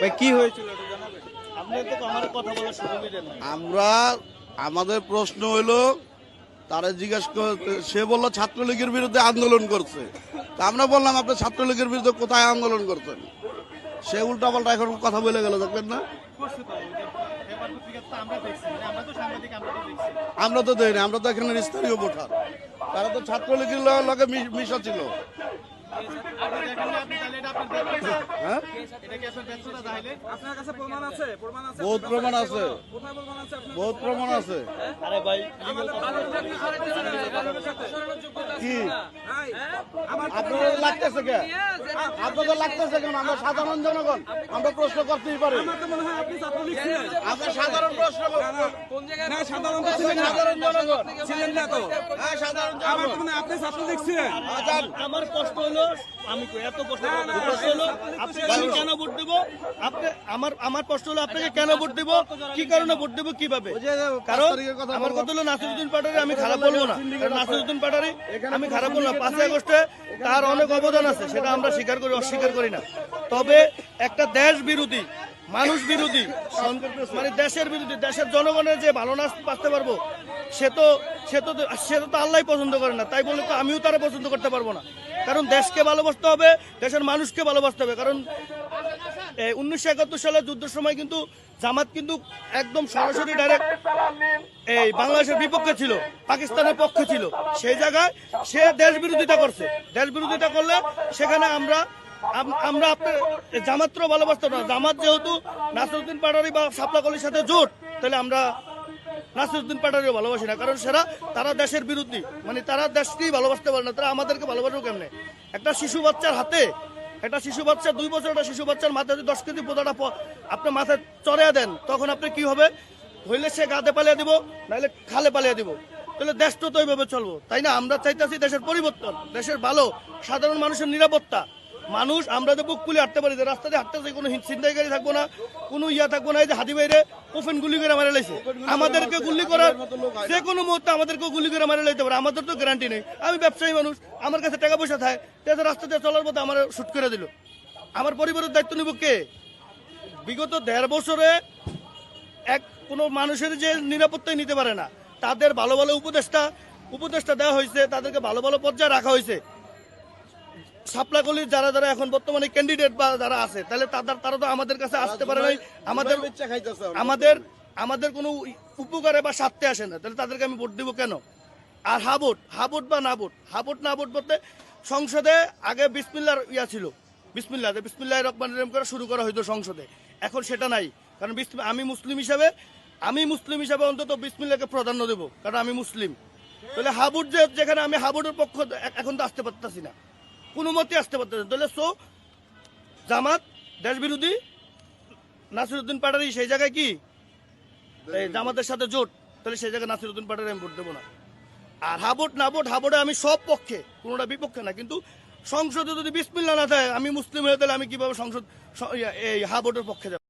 ভাই কি হয়েছিল একটু জানাবেন? আপনি তো আমার আমাদের প্রশ্ন হইল তারা জিজ্ঞেস করতে সে বলল ছাত্রলীগের বিরুদ্ধে আন্দোলন করছে। তা আমরা বললাম আপনি ছাত্রলীগের বিরুদ্ধে কোথায় আন্দোলন করছেন? সে উল্টা পাল্টা এখন কথা বলে গেল দেখবেন না? আমরা দেখছি মানে আমরা তো সাংবাদিক আমরা তো আমরা তো দেইনি আমরা তো এখানে স্থানীয় ভোটার। তারা তো ছাত্রলীগের লগে মিশা ছিল। বহুত প্রমাণ আছে। কোথায় প্রমাণ আছে বহুত প্রমাণ আছে। আরে ভাই কি? আপনার আমার লাগতেছে কে? আপনাদের লাগতেছে কেন? আমরা সাধারণ জনগণ আমরা প্রশ্ন করতেই পারি। আমার তো আপনি আমরা সাধারণ প্রশ্ন সাধারণ তো সাধারণ জনগণ। ছিলেন না তো। হ্যাঁ সাধারণ আমার তো জনগণ আপনি ছাত্র আমার কষ্ট হলো আমি এত। প্রশ্ন হলো আপনি আমি কেন ভোট দেবো? আপনি আমার আমার প্রশ্ন হলো আপনাকে কেন ভোট দেবো? কি কারণে ভোট দেবো কীভাবে? যে কারণ কথা আমার কথা হলো নাসিরুদ্দিন পাটারি আমি খারাপ বলব না। নাসিরুদ্দিন পাটারি আমি খারাপ বলব না পাঁচই আগস্টে তার অনেক অবদান আছে সেটা আমরা স্বীকার করি অস্বীকার করি না। তবে একটা দেশ বিরোধী মানুষ বিরোধী মানে দেশের বিরোধী দেশের জনগণের যে ভালো না বাঁচতে পারব সে তো সে তো সে তো আল্লাহ পছন্দ করে না। তাই বলে তো আমিও তারা পছন্দ করতে পারব না। কারণ দেশকে ভালোবাসতে হবে দেশের মানুষকে ভালোবাসতে হবে। কারণ উনিশশো একাত্তর সালের যুদ্ধের সময় কিন্তু জামাত কিন্তু একদম সরাসরি ডাইরেক্ট এই বাংলাদেশের বিপক্ষে ছিল, পাকিস্তানের পক্ষে ছিল। সেই জায়গায় সে দেশ বিরোধিতা করছে। দেশ বিরোধিতা করলে সেখানে আমরা আমরা আপনার জামাত্র ভালোবাসতাম না। জামাত যেহেতু নাসিরুদ্দিন পাটারি বা সাপলাকলির সাথে জোট, তাহলে আমরা নাসিরুদ্দিন পাটারিও ভালোবাসি না। কারণ সেরা, তারা দেশের বিরুদ্ধে মানে তারা দেশকেই ভালোবাসতে পারে না। তারা আমাদেরকে ভালোবাসবো কেমনে? একটা শিশু বাচ্চার হাতে একটা শিশু বাচ্চা, দুই বছর একটা শিশু বাচ্চার মাথায় যদি দশ কেজি পোদাটা আপনি মাথায় চড়িয়ে দেন, তখন আপনি কি হবে? হইলে সে গাতে পালিয়ে দিব নাহলে খালে পালিয়ে দিব। তাহলে দেশ তো তো এইভাবে চলবো। তাই না? আমরা চাইতেছি দেশের পরিবর্তন, দেশের ভালো, সাধারণ মানুষের নিরাপত্তা। মানুষ, আমরা যে বুক খুলে হাঁটতে পারি যে রাস্তা দিয়ে হাঁটতেছে, কোনো ছিনতাইকারী থাকব না, কোনো ইয়া থাকব না, এই যে হাতি বাইরে ওপেন গুলি করে মারা লাইছে। আমাদেরকে গুলি করার যে কোনো মুহূর্তে আমাদেরকে গুলি করে মারা লাইতে পারে, আমাদের তো গ্যারান্টি নেই। আমি ব্যবসায়ী মানুষ, আমার কাছে টাকা পয়সা থাকে তাদের রাস্তা দিয়ে চলার পথে আমার শুট করে দিল। আমার পরিবারের দায়িত্ব নিব কে? বিগত দেড় বছরে এক, কোনো মানুষের যে নিরাপত্তাই নিতে পারে না, তাদের ভালো ভালো উপদেষ্টা উপদেষ্টা দেওয়া হয়েছে, তাদেরকে ভালো ভালো পর্যায়ে রাখা হয়েছে। যারা যারা এখন বর্তমানে ক্যান্ডিডেট বা যারা আছে তাহলে তাদের তারা তো আমাদের কাছে আসতে পারে নাই। আমাদের আমাদের আমাদের কোনো উপকারে বা স্বার্থে আসে না। তাহলে তাদেরকে আমি ভোট দিব কেন? আর হাবুট হাবুট বা না ভোট? হাবুট না ভোট বলতে সংসদে আগে বিসমিল্লার ইয়া ছিল। বিসমিল্লা যে বিসমিল্লাহ রহমান রহিম করে শুরু করা হইতো সংসদে। এখন সেটা নাই। কারণ আমি মুসলিম হিসাবে আমি মুসলিম হিসাবে অন্তত বিসমিল্লাকে প্রাধান্য দেবো। কারণ আমি মুসলিম। তাহলে হাবুট যেখানে আমি হাবুটের পক্ষ এখন তো আসতে পারতেছি না। কোনো মতে আসতে পারতেন। তাহলে সো জামাত দেশ বিরোধী নাসিরুদ্দিন পাটারি সেই জায়গায় কি? জামাতের সাথে জোট তাহলে সেই জায়গায় নাসিরুদ্দিন পাটারি আমি ভোট দেবো না। আর হাবোট না ভোট হাবোটে আমি সব পক্ষে কোনোটা বিপক্ষে না কিন্তু সংসদে যদি বিসমিল্লা না থাকে আমি মুসলিম হয়ে তাহলে আমি কীভাবে সংসদ এই হাবোটের পক্ষে যাব?